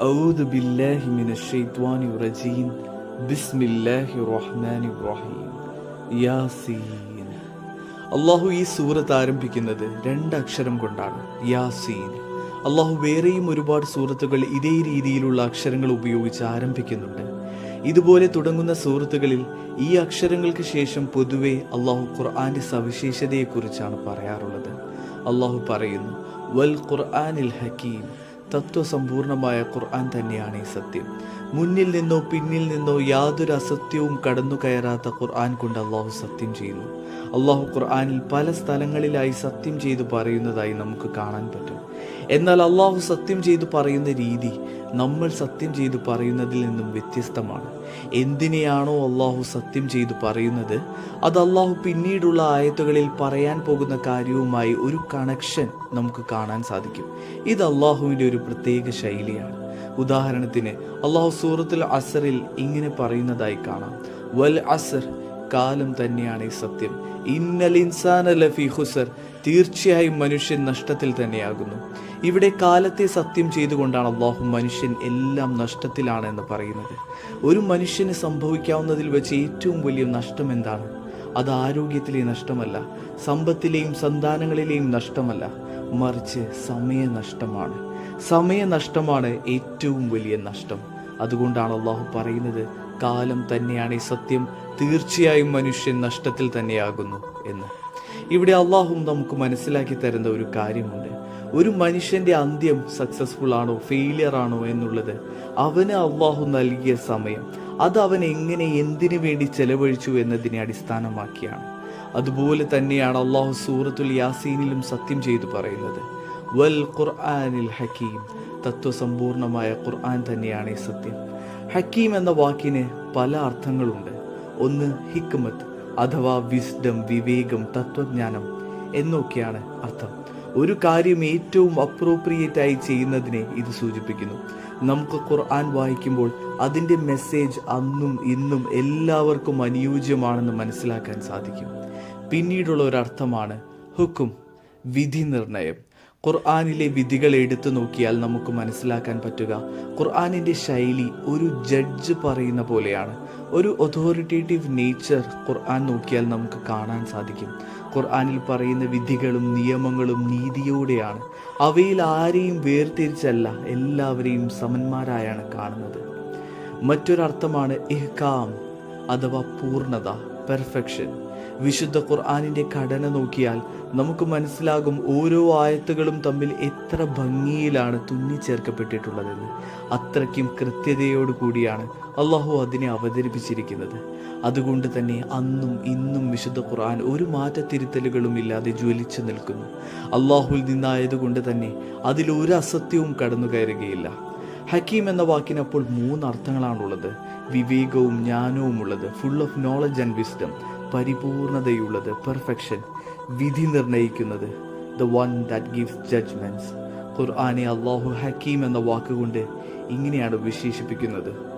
أعوذ بالله من الشيطان الرجيم بسم الله الرحمن الرحيم യാസീൻ അള്ളാഹു ഈ സൂറത്ത് ആരംഭിക്കുന്നത് രണ്ട് അക്ഷരം കൊണ്ടാണ് യാസീൻ അള്ളാഹു വേറെയും ഒരുപാട് സൂറത്തുകൾ ഇതേ രീതിയിലുള്ള അക്ഷരങ്ങൾ ഉപയോഗിച്ച് ആരംഭിക്കുന്നുണ്ട് ഇതുപോലെ തുടങ്ങുന്ന സൂറത്തുകളിൽ ഈ അക്ഷരങ്ങൾക്ക് ശേഷം പൊതുവെ അള്ളാഹു ഖുർആന്റെ സവിശേഷതയെക്കുറിച്ചാണ് പറയാറുള്ളത് അള്ളാഹു പറയുന്നു വൽ ഖുർആനിൽ ഹക്കീം തത്വസമ്പൂർണമായ ഖുർആൻ തന്നെയാണ് ഈ സത്യം. മുന്നിൽ നിന്നോ പിന്നിൽ നിന്നോ യാതൊരു അസത്യവും കടന്നു കയറാത്ത ഖുർആൻ കൊണ്ട് അള്ളാഹു സത്യം ചെയ്യുന്നു. അള്ളാഹു ഖുർആാനിൽ പല സ്ഥലങ്ങളിലായി സത്യം ചെയ്തു പറയുന്നതായി നമുക്ക് കാണാൻ പറ്റും. എന്നാൽ അള്ളാഹു സത്യം ചെയ്തു പറയുന്ന രീതി നമ്മൾ സത്യം ചെയ്തു പറയുന്നതിൽ നിന്നും വ്യത്യസ്തമാണ്. എന്തിനെയാണോ അള്ളാഹു സത്യം ചെയ്തു പറയുന്നത് അത് അള്ളാഹു പിന്നീടുള്ള ആയത്തുകളിൽ പറയാൻ പോകുന്ന കാര്യവുമായി ഒരു കണക്ഷൻ നമുക്ക് കാണാൻ സാധിക്കും. ഇത് അള്ളാഹുവിന്റെ ഒരു പ്രത്യേക ശൈലിയാണ്. ഉദാഹരണത്തിന് അള്ളാഹു സൂറത്തുൽ അസറിൽ ഇങ്ങനെ പറയുന്നതായി കാണാം. വൽ അസർ കാലം തന്നെയാണ് ഈ സത്യം. ഇന്നൽ ഇൻസാന ലഫി ഹുസർ തീർച്ചയായും മനുഷ്യൻ നഷ്ടത്തിൽ തന്നെയാകുന്നു. ഇവിടെ കാലത്തെ സത്യം ചെയ്തുകൊണ്ടാണ് അള്ളാഹു മനുഷ്യൻ എല്ലാം നഷ്ടത്തിലാണ് എന്ന് പറയുന്നത്. ഒരു മനുഷ്യന് സംഭവിക്കാവുന്നതിൽ വെച്ച് ഏറ്റവും വലിയ നഷ്ടം എന്താണ്? അത് ആരോഗ്യത്തിലെ നഷ്ടമല്ല. സമ്പത്തിലെയും സന്താനങ്ങളിലെയും നഷ്ടമല്ല. മറിച്ച് സമയനഷ്ടമാണ് സമയനഷ്ടമാണ് ഏറ്റവും വലിയ നഷ്ടം. അതുകൊണ്ടാണ് അള്ളാഹു പറയുന്നത് കാലം തന്നെയാണ് ഈ സത്യം. തീർച്ചയായും മനുഷ്യൻ നഷ്ടത്തിൽ തന്നെയാകുന്നു എന്ന്. ഇവിടെ അള്ളാഹും നമുക്ക് മനസ്സിലാക്കി തരുന്ന ഒരു കാര്യമുണ്ട്. ഒരു മനുഷ്യന്റെ അന്ത്യം സക്സസ്ഫുൾ ആണോ ഫെയിലിയർ ആണോ എന്നുള്ളത് അവന് അള്ളാഹു നൽകിയ സമയം. അത് അവൻ എങ്ങനെ എന്തിനു വേണ്ടി ചെലവഴിച്ചു എന്നതിനെ അടിസ്ഥാനമാക്കിയാണ്. അതുപോലെ തന്നെയാണ് അള്ളാഹു സൂറത്തുൽ യാസീനിലും സത്യം ചെയ്തു പറയുന്നത്. വൽ ഖുർആനിൽ ഹക്കീം തത്വസമ്പൂർണമായ ഖുർആൻ തന്നെയാണ് ഈ സത്യം. ഹക്കീം എന്ന വാക്കിന് പല അർത്ഥങ്ങളുണ്ട്. ഒന്ന് ഹിക്മത്ത് അഥവാ വിസ്ഡം വിവേകം തത്വജ്ഞാനം എന്നൊക്കെയാണ് അർത്ഥം. ഒരു കാര്യം ഏറ്റവും അപ്രോപ്രിയേറ്റ് ആയി ചെയ്യുന്നതിനെ ഇത് സൂചിപ്പിക്കുന്നു. നമുക്ക് ഖുർആൻ വായിക്കുമ്പോൾ അതിന്റെ മെസ്സേജ് അന്നും ഇന്നും എല്ലാവർക്കും അനുയോജ്യമാണെന്ന് മനസ്സിലാക്കാൻ സാധിക്കും. പിന്നീടുള്ള ഒരർത്ഥമാണ് ഹുക്കും വിധി നിർണയം ഖുർആാനിലെ വിധികൾ എടുത്തു നോക്കിയാൽ നമുക്ക് മനസ്സിലാക്കാൻ പറ്റുക. ഖുർആാനിന്റെ ശൈലി ഒരു ജഡ്ജ് പറയുന്ന പോലെയാണ്. ഒരു ഒതോറിറ്റേറ്റീവ് നേച്ചർ ഖുർആൻ നോക്കിയാൽ നമുക്ക് കാണാൻ സാധിക്കും. ഖുർആാനിൽ പറയുന്ന വിധികളും നിയമങ്ങളും നീതിയോടെയാണ്. അവയിൽ ആരെയും വേർതിരിച്ചല്ല എല്ലാവരെയും സമന്മാരായാണ് കാണുന്നത്. മറ്റൊരർത്ഥമാണ് ഇഹ്കാം അഥവാ പൂർണത പെർഫെക്ഷൻ വിശുദ്ധ ഖുർആാനിന്റെ ഘടന നോക്കിയാൽ നമുക്ക് മനസ്സിലാകും ഓരോ ആയത്തുകളും തമ്മിൽ എത്ര ഭംഗിയിലാണ് തുന്നിച്ചേർക്കപ്പെട്ടിട്ടുള്ളതെന്ന്. അത്രയ്ക്കും കൃത്യതയോടു കൂടിയാണ് അള്ളാഹു അതിനെ അവതരിപ്പിച്ചിരിക്കുന്നത്. അതുകൊണ്ട് തന്നെ അന്നും ഇന്നും വിശുദ്ധ ഖുർആൻ ഒരു മാറ്റത്തിരുത്തലുകളും ഇല്ലാതെ ജ്വലിച്ചു നിൽക്കുന്നു. അള്ളാഹുൽ നിന്നായതുകൊണ്ട് തന്നെ അതിൽ ഒരു അസത്യവും കടന്നു കയറുകയില്ല ഹക്കീം എന്ന വാക്കിനപ്പോൾ മൂന്ന് അർത്ഥങ്ങളാണുള്ളത്. വിവേകവും ജ്ഞാനവും ഉള്ളത് full of knowledge and wisdom പരിപൂർണതയുള്ളത് perfection വിധി നിർണയിക്കുന്നത് the one that gives judgments ഖുർആാനെ അള്ളാഹു ഹക്കീം എന്ന വാക്കുകൊണ്ട് ഇങ്ങനെയാണ് വിശേഷിപ്പിക്കുന്നത്.